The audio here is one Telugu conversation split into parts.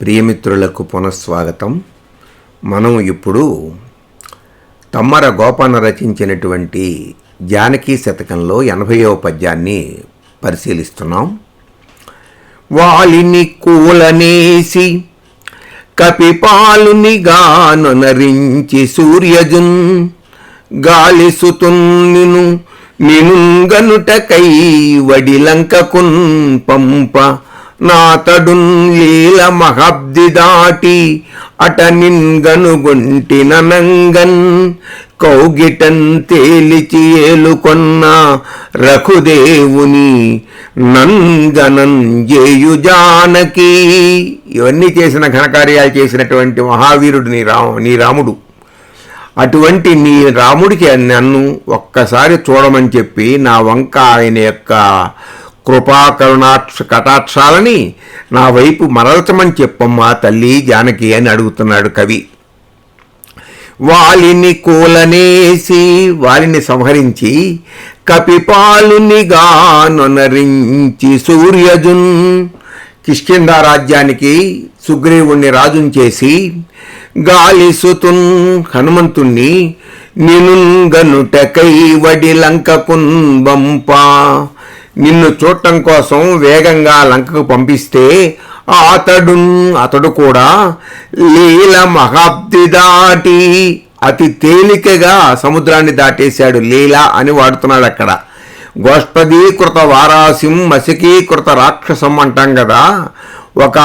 ప్రియమిత్రులకు పునఃస్వాగతం. మనం ఇప్పుడు తమ్మర గోపన్న రచించినటువంటి జానకీ శతకంలో ఎనభైవ పద్యాన్ని పరిశీలిస్తున్నాం. వాలిని కూలనేసి కపిపాలునిగానొనరించి సూర్యజున్ గాలిసుతున్నిను నినుంగనుటకై వడిలంకకున్ పంప నాతడున్ లీల మహబ్ది దాటి అట నిన్గనుగొంటిననంగన్ కౌగిటన్ తేలిచి ఏలుకొన్న రఘుదేవుని నంగనం జేయు జానకి. ఇవన్నీ చేసిన ఘనకార్యాలు చేసినటువంటి మహావీరుడు నీ రాము నీ రాముడు. అటువంటి నీ రాముడికి నన్ను ఒక్కసారి చూడమని చెప్పి నా వంక ఆయన యొక్క కృపాకరుణాక్ష కటాక్షాలని నా వైపు మరల్చమని చెప్పమ్మా తల్లి జానకి అని అడుగుతున్నాడు కవి. వాలిని కూలనేసి వాలిని సంహరించి కపిపాలునిగానొనరించి సూర్యజున్ కిష్కింద రాజ్యానికి సుగ్రీవుణ్ణి రాజుని చేసి గాలిసుతున్ హనుమంతుణ్ణి నినుంగనుటకై వడి లంకకున్ బంప నిన్ను చూడటం కోసం వేగంగా లంకకు పంపిస్తే అతడు అతడు కూడా లీల మహాబ్ది దాటి అతి తేలికగా సముద్రాన్ని దాటేశాడు లీల అని వాడుతున్నాడు అక్కడ. గోష్పదీకృత వారాసిం మసికీకృత రాక్షసం అంటాం కదా. ఒక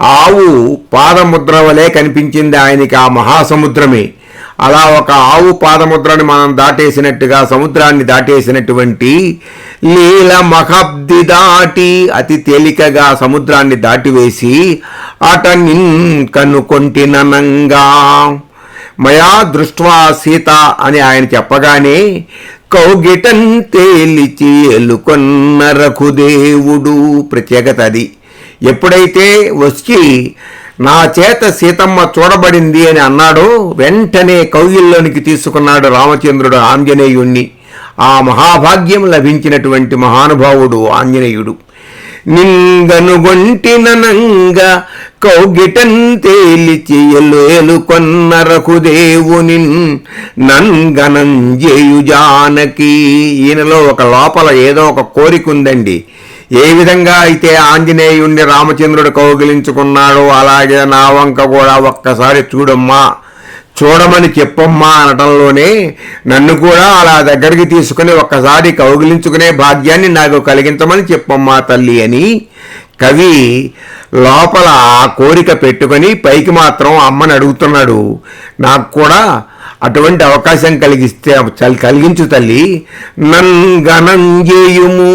ఆవు పాదముద్ర వలె కనిపించింది ఆయనకి ఆ మహాసముద్రమే. అలా ఒక ఆవు పాదముద్రని మనం దాటేసినట్టుగా సముద్రాన్ని దాటేసినటువంటి లీల మహబ్ది దాటి అతి తేలికగా సముద్రాన్ని దాటివేసి అట నిన్ మయా దృష్ట్వా సీత అని ఆయన చెప్పగానే కౌగిటన్ తేలిచి ఎలుకొన్న రఘుదేవుడు ప్రత్యేకత అది. ఎప్పుడైతే వచ్చి నా చేత సీతమ్మ చూడబడింది అని అన్నాడో వెంటనే కౌగిల్లోనికి తీసుకున్నాడు రామచంద్రుడు ఆంజనేయుణ్ణి. ఆ మహాభాగ్యం లభించినటువంటి మహానుభావుడు ఆంజనేయుడు. నింగనుగొంటిననంగ కౌగిటన్ తేలిచి ఎల్లు ఎలుకొన్న రఘుదేవుని నంగనం జేయు జానకి. ఈయనలో ఒక లోపల ఏదో ఒక కోరిక ఉందండి. ఏ విధంగా అయితే ఆంజనేయుణ్ణి రామచంద్రుడు కౌగిలించుకున్నాడో అలాగే నా వంక కూడా ఒక్కసారి చూడమ్మా చూడమని చెప్పమ్మా అనటంలోనే నన్ను కూడా అలా దగ్గరికి తీసుకుని ఒక్కసారి కౌగిలించుకునే భాగ్యాన్ని నాకు కలిగించమని చెప్పమ్మా తల్లి అని కవి లోపల ఆ కోరిక పెట్టుకొని పైకి మాత్రం అమ్మని అడుగుతున్నాడు. నాకు కూడా అటువంటి అవకాశం కలిగిస్తే కలిగించు తల్లి. నన్గనంజేయుము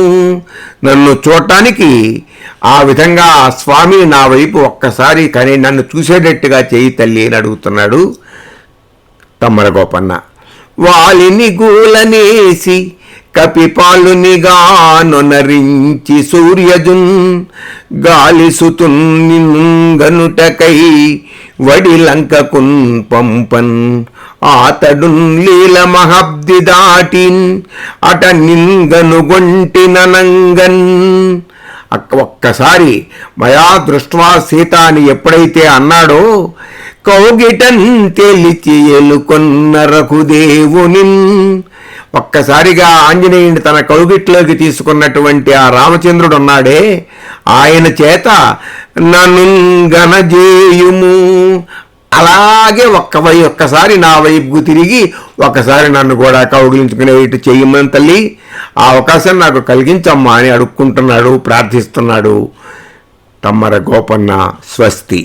నన్ను చూడటానికి ఆ విధంగా ఆ స్వామి నా వైపు ఒక్కసారి కానీ నన్ను చూసేటట్టుగా చేయి తల్లి అని అడుగుతున్నాడు తమ్మర గోపన్న వాలిని గూలనేసి కపిపాలునిగానొనరించి సూర్యజున్ గాలిసుతున్నింగనుటకై వడి వడిలంకకున్ పంపన్ ఆతడున్ లీల మహబ్ది దాటిన్ అట నింగనుగొంటిననంగన్ ఒక్కసారి మయా దృష్ట్వా సీత అని ఎప్పుడైతే అన్నాడో కౌగిటన్ తేలిచి ఎలుకొన్న రఘుదేవుని ఒక్కసారిగా ఆంజనేయుని తన కౌగిట్లోకి తీసుకున్నటువంటి ఆ రామచంద్రుడు ఉన్నాడే ఆయన చేత నన్ను గణజేయుము అలాగే ఒక్క వై ఒక్కసారి నా వైపుకు తిరిగి ఒక్కసారి నన్ను కూడా కౌగిలించుకునే ఇటు చెయ్యమని తల్లి. ఆ అవకాశం నాకు కలిగించమ్మా అని అడుక్కుంటున్నాడు ప్రార్థిస్తున్నాడు. తమ్మర గోపన్న స్వస్తి.